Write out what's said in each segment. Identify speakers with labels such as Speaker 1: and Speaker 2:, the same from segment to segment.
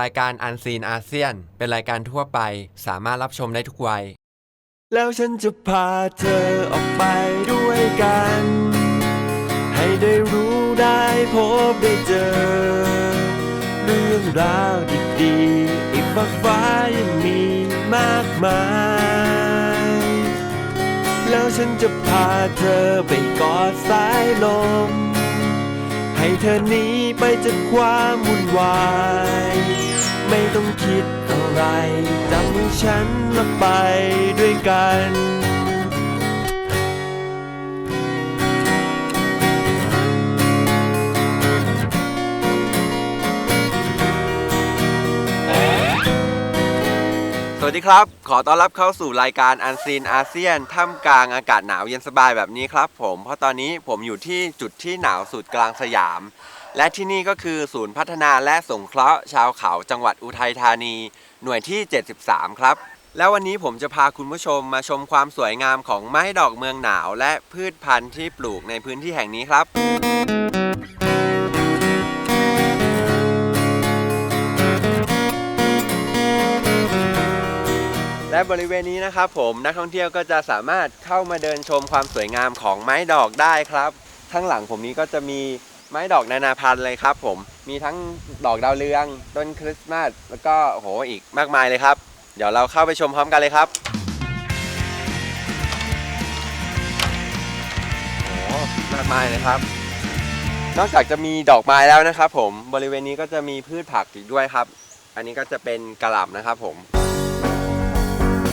Speaker 1: รายการอันซีนอาเซียน เป็นรายการทั่วไป สามารถรับชมได้ทุกวัย
Speaker 2: แล้วฉันจะพาเธอออกไปด้วยกัน ให้ได้รู้ได้พบได้เจอ เรื่องราวดีๆอีกมากฟ้ายังมีมากมาย แล้วฉันจะพาเธอไปกอดสายลม ให้เธอหนีไปจากความวุ่นวาย ไม่ต้องคิดอะไรจับมือฉันแล้วไปด้วยกัน
Speaker 1: สวัสดีครับ ขอต้อนรับเข้าสู่รายการอันซีนอาเซียนท่ามกลางอากาศหนาวเย็นสบายแบบนี้ครับผม เพราะตอนนี้ผมอยู่ที่จุดที่หนาวสุดกลางสยาม และที่นี่ก็คือศูนย์พัฒนาและสงเคราะห์ ชาวเขาจังหวัดอุทัยธานี หน่วยที่ 73 ครับ แล้ววันนี้ผมจะพาคุณผู้ชมมาชมความสวยงามของไม้ดอกเมืองหนาว และพืชพันธุ์ที่ปลูกในพื้นที่แห่งนี้ครับ และบริเวณนี้นะครับผมนักท่องเที่ยวก็จะสามารถเข้ามาเดินชมความสวยงามของไม้ดอกได้ครับ ข้างหลังผมนี้ก็จะมีไม้ดอกนานาพันธุ์เลยครับ ผมมีทั้งดอกดาวเรืองต้นคริสต์มาสแล้วก็โหอีกมากมายเลยครับ เดี๋ยวเราเข้าไปชมพร้อมกันเลยครับโอ้โหมากมายเลยครับ นอกจากจะมีดอกไม้แล้วนะครับ ผมบริเวณนี้ก็จะมีพืชผักอีกด้วยครับ อันนี้ก็จะเป็นกระหล่ำนะครับผม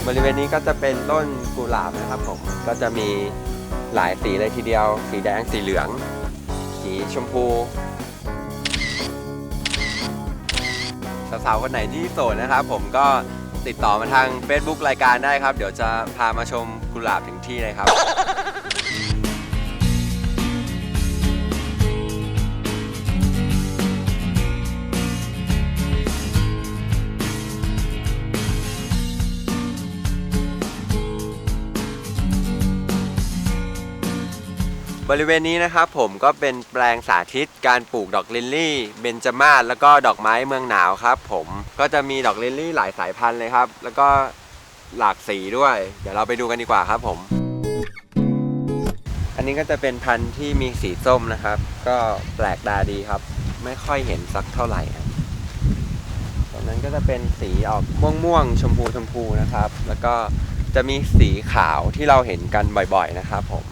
Speaker 1: บริเวณนี้ก็จะเป็นต้นกุหลาบนะครับผมก็จะมีหลายสีเลยทีเดียว สีแดงสีเหลือง สีชมพูสาวๆคนไหนที่โสดนะครับ ผมก็ติดต่อมาทาง Facebook รายการได้ครับ เดี๋ยวจะพามาชมกุหลาบถึงที่เลยครับ บริเวณนี้นะครับผมก็เป็นแปลงสาธิตการปลูกดอกลิลลี่เบญจมาศแล้วก็ดอกไม้เมืองหนาวครับ ผมก็จะมีดอกลิลลี่หลายสายพันธุ์เลยครับ แล้วก็หลากสีด้วย เดี๋ยวเราไปดูกันดีกว่าครับผม อันนี้ก็จะเป็นพันธุ์ที่มีสีส้มนะครับ ก็แปลกตาดีครับ ไม่ค่อยเห็นสักเท่าไหร่ตรงนั้นก็จะเป็นสีออกม่วงๆชมพูชมพูนะครับ แล้วก็จะมีสีขาวที่เราเห็นกันบ่อยๆนะครับผม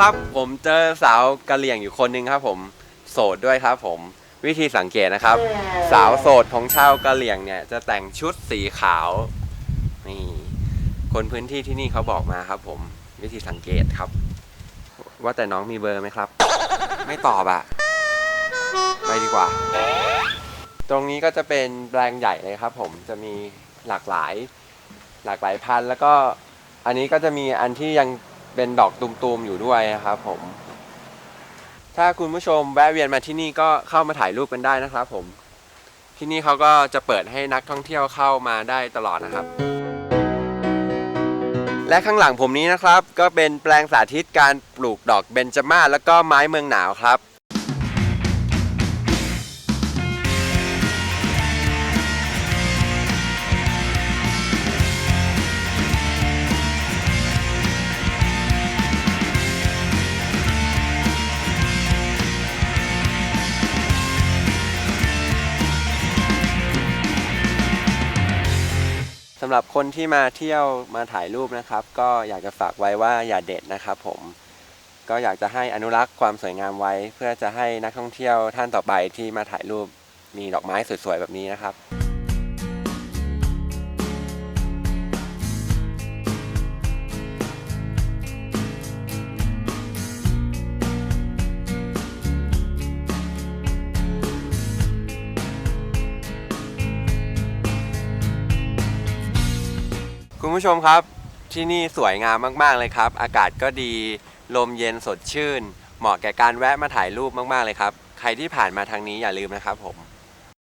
Speaker 1: ครับผมเจอสาวกะเหลี่ยงอยู่คนหนึ่งครับผมโสดด้วยครับผมวิธีสังเกตนะครับ สาวโสดของชาวกะเหลี่ยงเนี่ยจะแต่งชุดสีขาวนี่คนพื้นที่ที่นี่เขาบอกมาครับ ผมวิธีสังเกตครับ ว่าแต่น้องมีเบอร์ไหมครับ ไม่ตอบอะไปดีกว่า ตรงนี้ก็จะเป็นแปลงใหญ่เลยครับ ผมจะมีหลากหลายหลากหลายพันธุ์แล้วก็อันนี้ก็จะมีอันที่ยัง เป็นดอกตุมๆอยู่ด้วยนะครับผม ถ้าคุณผู้ชมแวะเวียนมาที่นี่ก็เข้ามาถ่ายรูปกันได้นะครับผม ที่นี่เขาก็จะเปิดให้นักท่องเที่ยวเข้ามาได้ตลอดนะครับ และข้างหลังผมนี้นะครับ ก็เป็นแปลงสาธิตการปลูกดอกเบญจมาศแล้วก็ไม้เมืองหนาวครับำหรับคนที่มาเที่ยวมาถ่ายรูปนะครับ ก็อยากจะฝากไว้ว่าอย่าเด็ดนะครับ ผมก็อยากจะให้อนุรักษ์ความสวยงามไว้ เพื่อจะให้นักท่องเที่ยวท่านต่อไปที่มาถ่ายรูปมีดอกไม้สวยๆแบบนี้นะครับ ผู้ชมครับที่นี่สวยงามมาก ๆ เลยครับ อากาศก็ดีลมเย็นสดชื่น เหมาะแก่การแวะมาถ่ายรูปมาก ๆ เลยครับ ใครที่ผ่านมาทางนี้อย่าลืมนะครับผม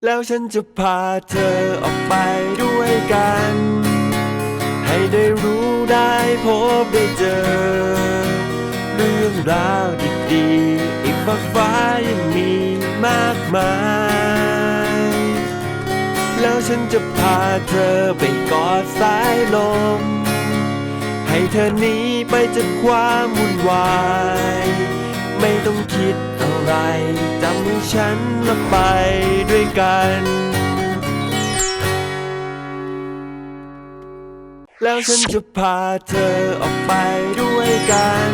Speaker 2: แล้วฉันจะพาเธอออกไปด้วยกัน ให้ได้รู้ได้พบได้เจอ เรื่องราวดีๆอีกฝักฟ้ายังมีมากมาย ฉันจะพาเธอไปกอดสายลม ให้เธอหนีไปจากความวุ่นวาย ไม่ต้องคิดอะไรจำฉันและไปด้วยกัน แล้วฉันจะพาเธอออกไปด้วยกัน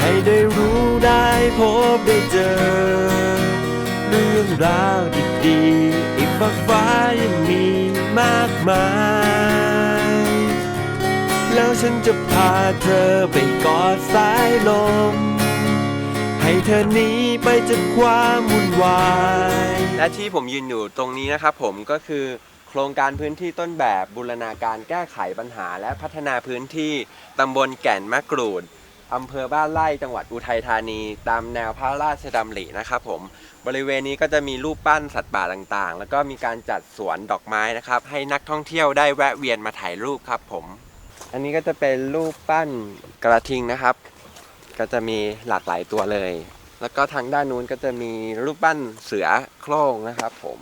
Speaker 2: ให้ได้รู้ได้พบได้เจอ เรื่องราวดีๆอีกฝักฟ้ายังมีมากมาย แล้วฉันจะพาเธอไปกอดสายลม ให้เธอหนีไปจากความวุ่นวาย
Speaker 1: และที่ผมยืนอยู่ตรงนี้นะครับผมก็คือโครงการพื้นที่ต้นแบบบูรณาการแก้ไขปัญหาและพัฒนาพื้นที่ตำบลแก่นมะกรูด อำเภอบ้านไร่จังหวัดอุทัยธานี ตามแนวพระราชดำรินะครับผมบริเวณนี้ก็จะมีรูปปั้นสัตว์ป่าต่างๆ แล้วก็มีการจัดสวนดอกไม้นะครับ ให้นักท่องเที่ยวได้แวะเวียนมาถ่ายรูปครับผม อันนี้ก็จะเป็นรูปปั้นกระทิงนะครับ ก็จะมีหลากหลายตัวเลย แล้วก็ทางด้านนู้นก็จะมีรูปปั้นเสือโคร่งนะครับผม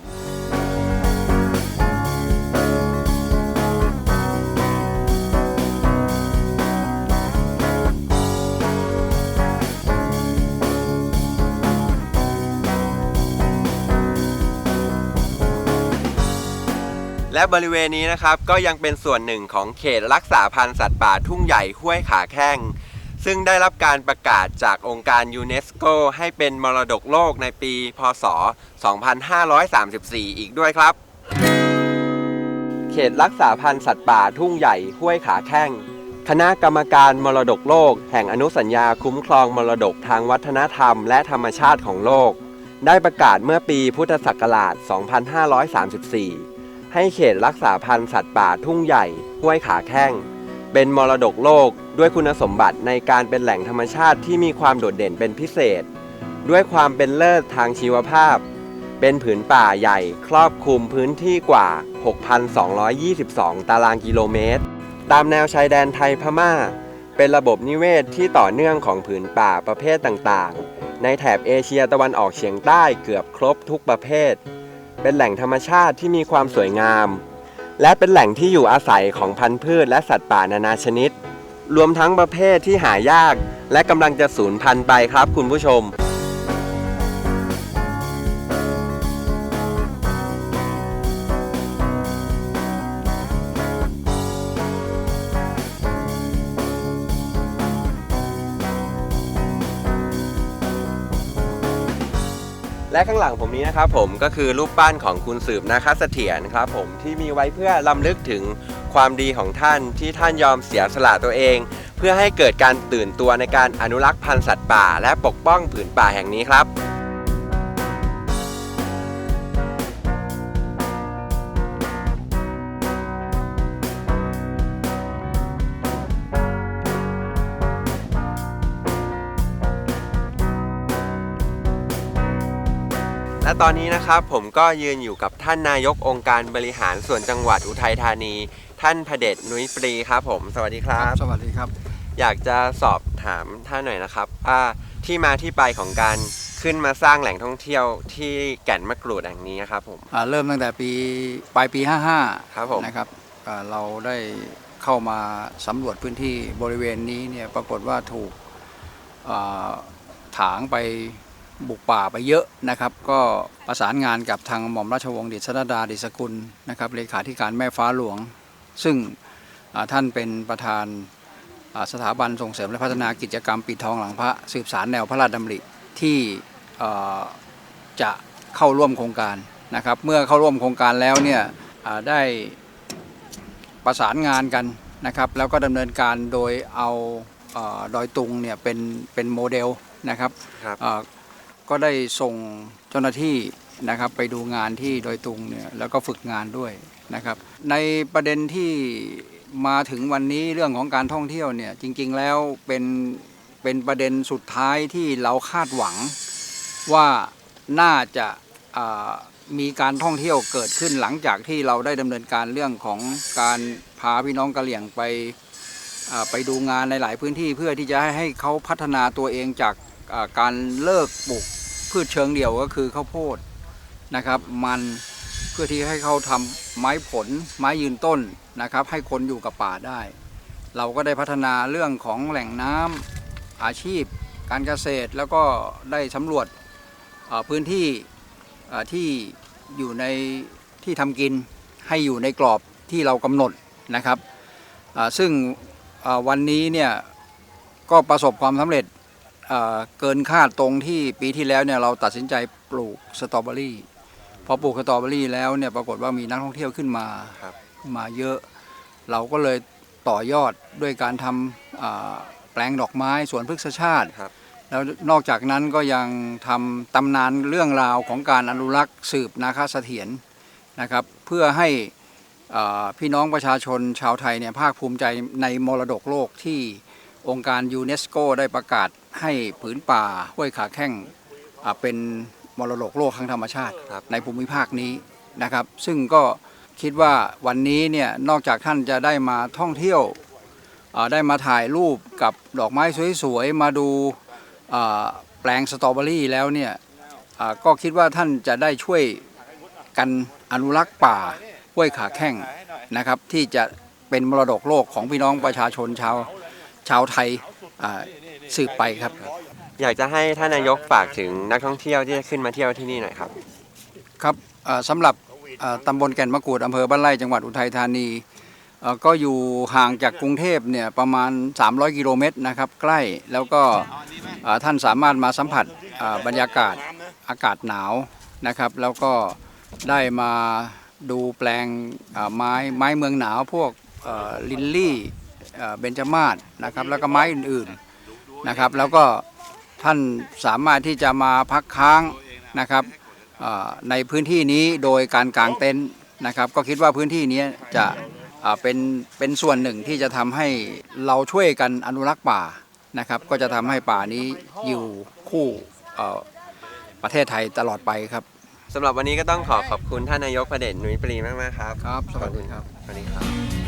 Speaker 1: และบริเวณนี้นะครับก็ยังเป็นส่วนหนึ่งของเขตรักษาพันธุ์สัตว์ป่าทุ่งใหญ่ห้วยขาแข้ง ซึ่งได้รับการประกาศจากองค์การยูเนสโกให้เป็นมรดกโลกในปี พศ 2534 อีกด้วยครับ เขตรักษาพันธุ์สัตว์ป่าทุ่งใหญ่ห้วยขาแข้ง คณะกรรมการมรดกโลก แห่งอนุสัญญาคุ้มครองมรดกทางวัฒนธรรม และธรรมชาติของโลก ได้ประกาศเมื่อปีพุทธศักราช 2534 ให้เขตรักษาพันธุ์สัตว์ป่าทุ่งใหญ่ห้วยขาแข้ง เป็นมรดกโลกด้วยคุณสมบัติในการเป็นแหล่งธรรมชาติที่มีความโดดเด่นเป็นพิเศษ ด้วยความเป็นเลิศทางชีวภาพ เป็นผืนป่าใหญ่ครอบคลุมพื้นที่กว่า 6,222 ตารางกิโลเมตร ตามแนวชายแดนไทยพม่า เป็นระบบนิเวศที่ต่อเนื่องของผืนป่าประเภทต่างๆ ในแถบเอเชียตะวันออกเฉียงใต้เกือบครบทุกประเภท เป็นแหล่งธรรมชาติที่มีความสวยงาม และเป็นแหล่งที่อยู่อาศัยของพันธุ์พืชและสัตว์ป่านานาชนิด รวมทั้งประเภทที่หายาก และกำลังจะสูญพันธุ์ไปครับคุณผู้ชม และข้างหลังผมนี้นะครับผมก็คือรูปปั้นของคุณสืบนาคเสถียรครับผมที่มีไว้เพื่อลำลึกถึงความดีของท่านที่ท่านยอมเสียสละตัวเอง เพื่อให้เกิดการตื่นตัวในการอนุรักษ์พันธุ์สัตว์ป่า และปกป้องผืนป่าแห่งนี้ครับ ตอนนี้นะครับผมก็ยืนอยู่กับท่านนายกองค์การบริหารส่วนจังหวัดอุทัยธานี ท่านพเดชนุ้ยปรีครับผมสวัสดีครับ
Speaker 3: สวัสดีครับ
Speaker 1: อยากจะสอบถามท่านหน่อยนะครับว่าที่มาที่ไปของการขึ้นมาสร้างแหล่งท่องเที่ยวที่แก่นมะกรูดแห่งนี้ครับผม
Speaker 3: อ่าเริ่มตั้งแต่ปีปลายปี 55
Speaker 1: ครับผม
Speaker 3: นะครับอ่าเราได้เข้ามาสำรวจพื้นที่บริเวณนี้เนี่ยปรากฏว่าถูกอ่าถางไป บุกป่าไปเยอะนะครับ ก็ประสานงานกับทางหม่อมราชวงศ์ดิษฐดาดิสกุลนะครับเลขาธิการแม่ฟ้าหลวง ซึ่งอ่าท่านเป็นประธานอ่าสถาบันส่งเสริมและพัฒนากิจกรรมปิดทองหลังพระสืบสารแนวพระราชดำริที่เอ่อจะเข้าร่วมโครงการนะครับ เมื่อเข้าร่วมโครงการแล้วเนี่ยอ่าได้ประสานงานกันนะครับ แล้วก็ดำเนินการโดยเอาเออดอยตุงเนี่ยเป็นเป็นโมเดลนะครับ
Speaker 1: ครับ
Speaker 3: อ่า ก็ได้ส่งเจ้าหน้าที่นะครับไปดูงานที่ดอยตุงเนี่ยแล้วก็ฝึกงานด้วยนะครับ ในประเด็นที่มาถึงวันนี้เรื่องของการท่องเที่ยวเนี่ยจริงๆแล้วเป็นเป็นประเด็นสุดท้ายที่เราคาดหวังว่าน่าจะมีการท่องเที่ยวเกิดขึ้นหลังจากที่เราได้ดำเนินการเรื่องของการพาพี่น้องกะเหรี่ยงไปไปดูงานในหลายพื้นที่เพื่อที่จะให้ให้เขาพัฒนาตัวเองจากการเลิกปลูก พืชเชิงเดี่ยวก็คือข้าวโพดนะครับ มันเพื่อที่ให้เขาทำไม้ผลไม้ยืนต้นนะครับ ให้คนอยู่กับป่าได้ เราก็ได้พัฒนาเรื่องของแหล่งน้ำอาชีพ การเกษตรแล้วก็ได้สำรวจพื้นที่ที่อยู่ในที่ทำกินให้อยู่ในกรอบที่เรากำหนดนะครับซึ่งวันนี้เนี่ยก็ประสบความสำเร็จ เอ่อเกินคาดตรงที่ปีที่แล้วเนี่ยเราตัดสินใจปลูกสตรอเบอรี่พอปลูกสตรอเบอรี่แล้วเนี่ยปรากฏว่ามีนักท่องเที่ยวขึ้นมา
Speaker 1: ครับ
Speaker 3: มาเยอะ เราก็เลยต่อยอดด้วยการทำอ่าแปลงดอกไม้สวนพฤกษชาติ
Speaker 1: ครับ
Speaker 3: แล้วนอกจากนั้นก็ยังทำตำนานเรื่องราวของการอนุรักษ์สืบนาคเสถียรนะครับ เพื่อให้อ่าพี่น้องประชาชนชาวไทยเนี่ยภาคภูมิใจในมรดกโลกที่ องค์การยูเนสโกได้ประกาศให้ผืนป่าห้วยขาแข้งอ่าเป็นมรดกโลกทางธรรมชาติ
Speaker 1: ครับ
Speaker 3: ในภูมิภาคนี้นะครับ ซึ่งก็คิดว่าวันนี้เนี่ยนอกจากท่านจะได้มาท่องเที่ยวอ่าได้มาถ่ายรูปกับดอกไม้สวยๆ มาดูอ่าแปลงสตรอเบอรี่แล้วเนี่ยอ่าก็คิดว่าท่านจะได้ช่วยกันอนุรักษ์ป่าห้วยขาแข้งนะครับ ที่จะเป็นมรดกโลกของพี่น้องประชาชนชาว ชาวไทยอ่าสืบไปครับ
Speaker 1: อยากจะให้ท่านนายกฝากถึงนักท่องเที่ยวที่จะขึ้นมาเที่ยวที่นี่หน่อยครับ
Speaker 3: ครับเอ่อสำหรับเอ่อตำบลแก่นมะกรูดอำเภอบ้านไร่จังหวัดอุทัยธานีเอ่อก็อยู่ห่างจากกรุงเทพเนี่ยประมาณ 300 กิโลเมตรนะครับ ใกล้แล้วก็เอ่อท่านสามารถมาสัมผัสเอ่อบรรยากาศอากาศหนาวนะครับ แล้วก็ได้มาดูแปลงเอ่อไม้ไม้เมืองหนาวพวกเอ่อลินลี่ เอ่อเบญจมาศนะครับ แล้วก็ไม้อื่นๆนะครับ แล้วก็ท่านสามารถที่จะมาพักค้างนะครับเอ่อในพื้นที่นี้โดยการกางเต็นท์นะครับ ก็คิดว่าพื้นที่นี้จะอ่าเป็นเป็นส่วนหนึ่งที่จะทำให้เราช่วยกันอนุรักษ์ป่านะครับ ก็จะทำให้ป่านี้อยู่คู่เอ่อประเทศไทยตลอดไปครับ
Speaker 1: สำหรับวันนี้ก็ต้องขอขอบคุณท่านนายกประเด็นนุ้ยปรีมากมากๆครับ
Speaker 3: ครับ สวัสดีครับ
Speaker 1: สวัสดีครับ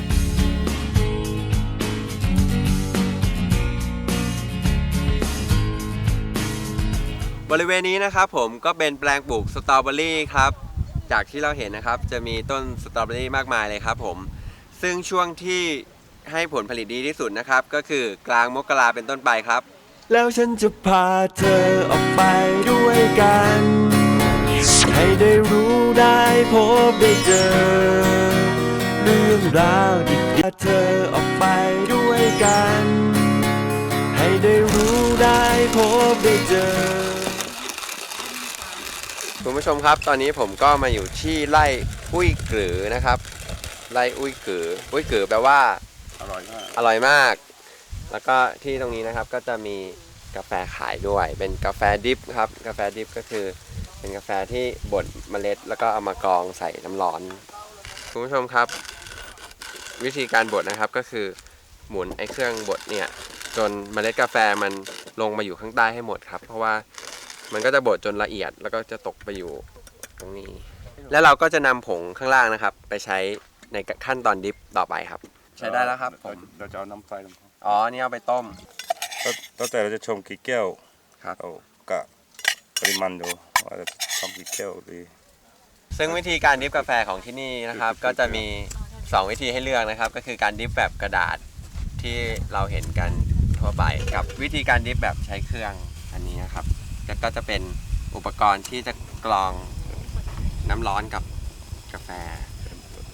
Speaker 1: บริเวณนี้นะครับผมก็เป็นแปลงปลูกสตรอเบอรี่ครับ จากที่เราเห็นนะครับ จะมีต้นสตรอเบอรี่มากมายเลยครับผม ซึ่งช่วงที่ให้ผลผลิตดีที่สุดนะครับ ก็คือกลางมกราเป็นต้นไปครับ
Speaker 2: แล้วฉันจะพาเธอออกไปด้วยกัน ให้ได้รู้ได้พบได้เจอ เรื่องราวดีๆพาเธอออกไปด้วยกัน ให้ได้รู้ได้พบได้เจอ
Speaker 1: คุณผู้ชมครับตอนนี้ผมก็มาอยู่ที่ไร่อุ้ยกือนะครับไร่อุ้ยกืออุ้ยกือแปลว่า
Speaker 4: อร่อยมาก
Speaker 1: อร่อยมาก แล้วก็ที่ตรงนี้นะครับก็จะมีกาแฟขายด้วย เป็นกาแฟดิฟครับกาแฟดิฟก็คือ เป็นกาแฟที่บดเมล็ด แล้วก็เอามากรองใส่น้ำร้อนคุณผู้ชมครับ วิธีการบดนะครับก็คือหมุนไอ้เครื่องบดเนี่ยจนเมล็ดกาแฟมันลงมาอยู่ข้างใต้ให้หมดครับ เพราะว่า มันก็จะบดจนละเอียดแล้วก็จะตกไปอยู่ตรงนี้ แล้วเราก็จะนำผงข้างล่างนะครับ ไปใช้ในขั้นตอนดิฟต่อไปครับ ใช้ได้แล้วครับผม
Speaker 4: เราจะเอาน้ำไฟลง
Speaker 1: อ๋อนี่เอาไปต้ม
Speaker 4: แล้วแล้วแต่เราจะชงกี่แก้ว
Speaker 1: ครับ
Speaker 4: เอากะปริมาณดูว่าจะทำกี่แก้วดี
Speaker 1: ซึ่งวิธีการดริฟกาแฟของที่นี่นะครับ ก็จะมี 2 วิธีให้เลือกนะครับ ก็คือการดริฟแบบกระดาษที่เราเห็นกันทั่วไปกับวิธีการดริฟแบบใช้เครื่องอันนี้นะครับ แล้วก็จะเป็นอุปกรณ์ที่จะกรองน้ำร้อนกับกาแฟ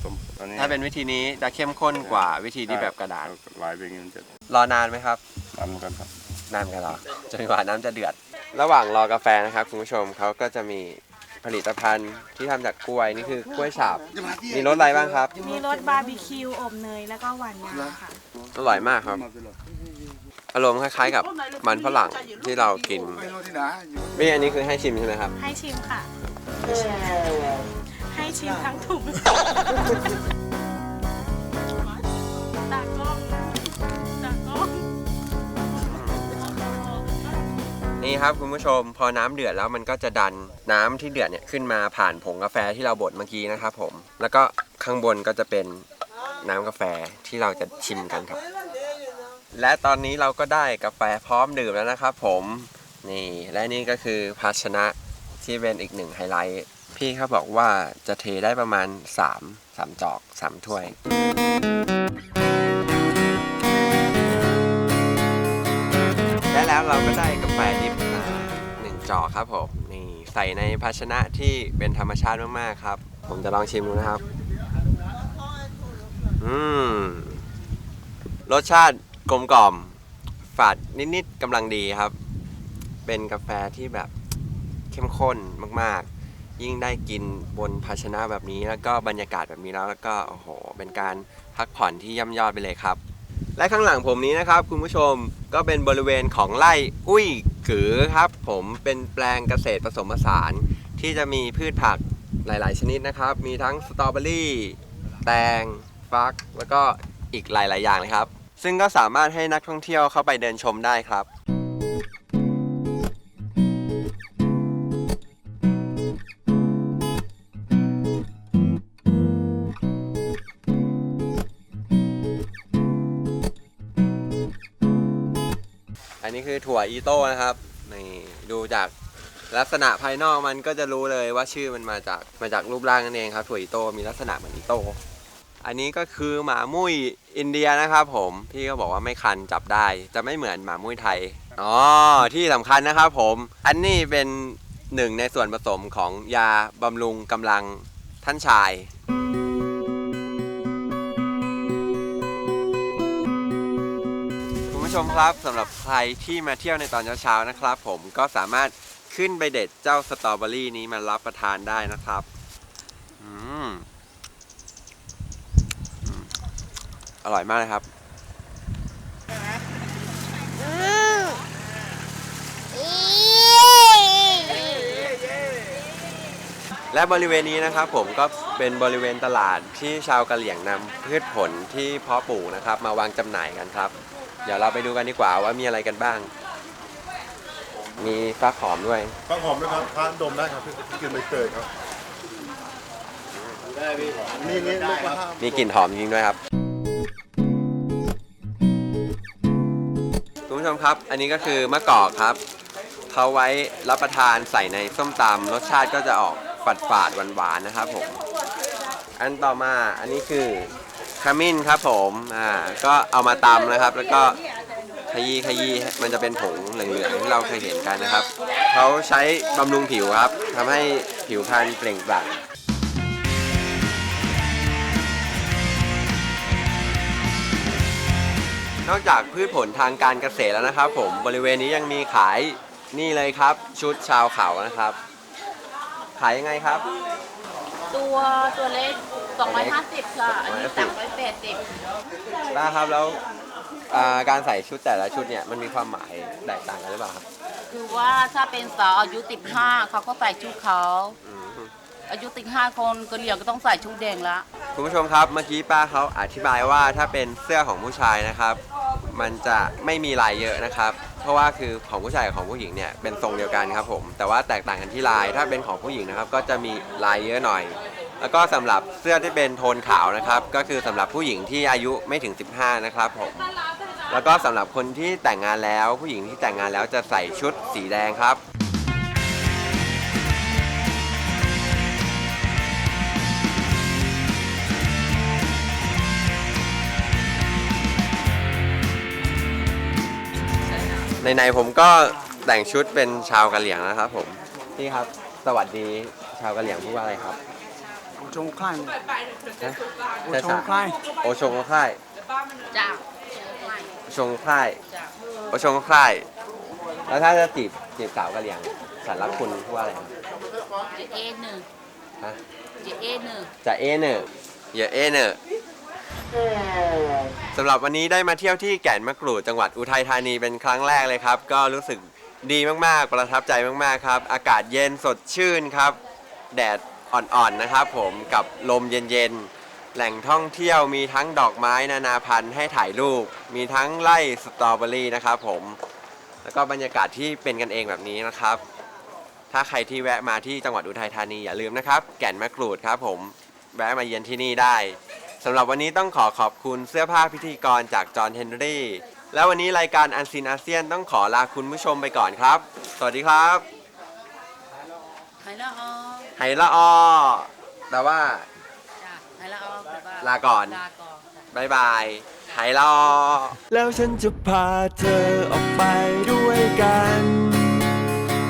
Speaker 4: ต้มตอนนี้
Speaker 1: ถ้าเป็นวิธีนี้จะเข้มข้นกว่าวิธีดริฟแบบกระดาษ
Speaker 4: หลายเป็นอย่างนี้มันจะ
Speaker 1: รอนานไหมครับ
Speaker 4: นานเหมือนกันครับ
Speaker 1: นานกันเหรอจนกว่าน้ำจะเดือด ระหว่างรอกาแฟนะครับคุณผู้ชมเขาก็จะมีผลิตภัณฑ์ที่ทำจากกล้วยนี่คือกล้วยฉาบ มีรสอะไรบ้างครับ
Speaker 5: มีรสบาร์บีคิวอบเนยแล้วก็หวานยาค่ะ
Speaker 1: อร่อยมากครับ อารมณ์คล้ายๆ กับมันฝรั่งที่เรากินนี่อันนี้คือให้ชิมใช่ไหมครับ
Speaker 5: ให้ชิมค่ะ ให้ชิมทั้งถุงตากล้องตากล้อง
Speaker 1: นี่นะครับคุณผู้ชมพอน้ำเดือดแล้วมันก็จะดันน้ำที่เดือดเนี่ยขึ้นมาผ่านผงกาแฟที่เราบดเมื่อกี้นะครับผม แล้วก็ข้างบนก็จะเป็นน้ำกาแฟที่เราจะชิมกันครับ และตอนนี้เราก็ได้กาแฟพร้อมดื่มแล้วนะครับผมนี่และนี่ก็คือภาชนะที่เป็นอีกหนึ่งไฮไลท์พี่เขาบอกว่าจะเทได้ประมาณ 3 3จอก 3 ถ้วย และแล้วเราก็ได้กาแฟดิบมาหนึ่งจอกครับผมนี่ใส่ในภาชนะที่เป็นธรรมชาติมากๆครับ ผมจะลองชิมดูนะครับ อืม รสชาติ กลมกล่อม ฝาดนิด ๆกำลังดีครับ เป็นกาแฟที่แบบเข้มข้นมาก ๆ ยิ่งได้กินบนภาชนะแบบนี้ แล้วก็บรรยากาศแบบนี้แล้วแล้วก็โอ้โห เป็นการพักผ่อนที่ย่ำยอดไปเลยครับ และข้างหลังผมนี้นะครับ คุณผู้ชมก็เป็นบริเวณของไร่อุ้ยกือครับ ผมเป็นแปลงเกษตรผสมผสานที่จะมีพืชผักหลาย ๆ ชนิดนะครับ มีทั้งสตรอเบอรี่ แตง ฟัก แล้วก็อีกหลาย ๆ อย่างเลยครับ ซึ่งก็สามารถให้นักท่องเที่ยวเข้าไปเดินชมได้ครับ อันนี้คือถั่วอีโต้นะครับนี่ดูจากลักษณะภายนอกมันก็จะรู้เลยว่าชื่อมันมาจากมาจากรูปร่างนั่นเองครับถั่วอีโต้มีลักษณะเหมือนอีโต้อันนี้ก็คือหมามุ้ย อินเดียนะครับผมพี่ก็บอกว่าไม่คันจับได้ จะไม่เหมือนหมามุ้ยไทยอ๋อที่สำคัญนะครับผมอันนี้เป็นหนึ่งในส่วนผสมของยาบำรุงกำลังท่านชายคุณผู้ชมครับสำหรับใครที่มาเที่ยวในตอนเช้าๆนะครับ ผมก็สามารถขึ้นไปเด็ดเจ้าสตรอเบอรี่นี้มารับประทานได้นะครับ อืม อร่อยมากเลยครับ และบริเวณนี้นะครับผมก็เป็นบริเวณตลาดที่ชาวกะเหรี่ยงนำพืชผลที่เพาะปลูกนะครับ มาวางจำหน่ายกันครับ เดี๋ยวเราไปดูกันดีกว่าว่ามีอะไรกันบ้าง มีฟักหอมด้วย
Speaker 6: ฟังหอมด้วยครับทานดมได้ครับพี่กินใบเตยครับ นี่นี่ลูกละห้า
Speaker 1: มีกลิ่นหอมจริงด้วยครับ ผู้ชมครับ อันนี้ก็คือมะกอกครับเขาไว้รับประทานใส่ในส้มตำรสชาติก็จะออกฝาดฝาดๆหวานนะครับผม อันต่อมาอันนี้คือขมิ้นครับผมอ่าก็เอามาตำนะครับ แล้วก็ขยี้ขยี้มันจะเป็นผงเหลืองๆที่เราเคยเห็นกันนะครับเขาใช้บำรุงผิวครับทำให้ผิวพรรณเปล่งปลั่ง นอกจากพืชผลทางการเกษตรแล้วนะครับ ผมบริเวณนี้ยังมีขายนี่เลยครับ ชุดชาวเขานะครับ ขายยังไงครับ
Speaker 7: ตัวตัวเล็ก250ค่ะอันนี้380
Speaker 1: ป้าครับแล้วอ่าการใส่ชุดแต่ละชุดเนี่ยมันมีความหมายแตกต่างกันหรือเปล่าครับ
Speaker 7: คือว่าถ้าเป็นสาวอายุ15เขาก็ใส่ชุดเขา
Speaker 1: อืม
Speaker 7: อายุ15คนกะเหรี่ยงก็ต้องใส่ชุดแดงละ
Speaker 1: คุณผู้ชมครับเมื่อกี้ป้าเขาอธิบายว่าถ้าเป็นเสื้อของผู้ชายนะครับ มันจะไม่มีลายเยอะนะครับ เพราะว่าคือของผู้ชายกับของผู้หญิงเนี่ยเป็นทรงเดียวกันครับผมแต่ว่าแตกต่างกันที่ลายถ้าเป็นของผู้หญิงนะครับก็จะมีลายเยอะหน่อย แล้วก็สำหรับเสื้อที่เป็นโทนขาวนะครับ ก็คือสำหรับผู้หญิงที่อายุไม่ถึง 15 นะครับผมแล้วก็สำหรับคนที่แต่งงานแล้ว ผู้หญิงที่แต่งงานแล้วจะใส่ชุดสีแดงครับ ในๆผมก็แต่งชุดเป็นชาวกะเหรี่ยงนะครับผมพี่ครับสวัสดีชาวกะเหรี่ยงพูดว่าอะไรครับ
Speaker 3: ชงคล้าย
Speaker 1: ฮะ
Speaker 3: ชงคล้าย
Speaker 1: โอชงค่าย
Speaker 7: จ้า
Speaker 1: โอชงค่ายโอชงค่ายแล้วถ้าจะจีบจีบสาวกะเหรี่ยงสันรักคุณพูดว่าอะไรครับ
Speaker 7: เจเอหนึ่ง
Speaker 1: ฮะ
Speaker 7: เจเอหนึ่ง
Speaker 1: จะเอเนอร์อย่าเอเนอร์ สำหรับวันนี้ได้มาเที่ยวที่แก่นมะกรูดจังหวัดอุทัยธานีเป็นครั้งแรกเลยครับ ก็รู้สึกดีมากๆ ประทับใจมากๆครับ อากาศเย็นสดชื่นครับ แดดอ่อนๆนะครับผมกับลมเย็นๆ แหล่งท่องเที่ยวมีทั้งดอกไม้นานาพันธุ์ให้ถ่ายรูป มีทั้งไร่สตรอเบอรี่นะครับผม แล้วก็บรรยากาศที่เป็นกันเองแบบนี้นะครับ ถ้าใครที่แวะมาที่จังหวัดอุทัยธานีอย่าลืมนะครับ แก่นมะกรูดครับผม แวะมาเยือนที่นี่ได้ สำหรับวันนี้ต้องขอขอบคุณเสื้อผ้าพิธีกรจากจอห์นเฮนรี่ แล้ววันนี้รายการอันซีนอาเซียนต้องขอลาคุณผู้ชมไปก่อนครับ สวัสดีครับ
Speaker 7: ไฮละออ
Speaker 1: ไหละออแต่ว่า
Speaker 7: จ้ะไฮละออแปลว่า
Speaker 1: ลาก่อน
Speaker 7: ลาก่อนจ้ะ
Speaker 1: บายบายไหละออ
Speaker 2: แล้วฉันจะพาเธอออกไปด้วยกัน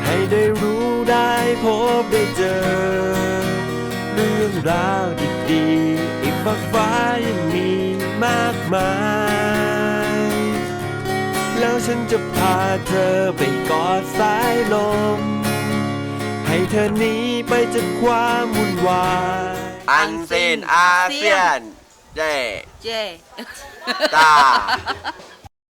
Speaker 2: ให้ได้รู้ได้พบได้เจอ เรื่องราว ดีๆอีกมากฟ้ายังมีมากมาย แล้วฉันจะพาเธอไปกอดสายลม ให้เธอหนีไปจากความวุ่นวาย
Speaker 1: อันซีนอาเซียนเย้
Speaker 7: เจ้
Speaker 1: จ้า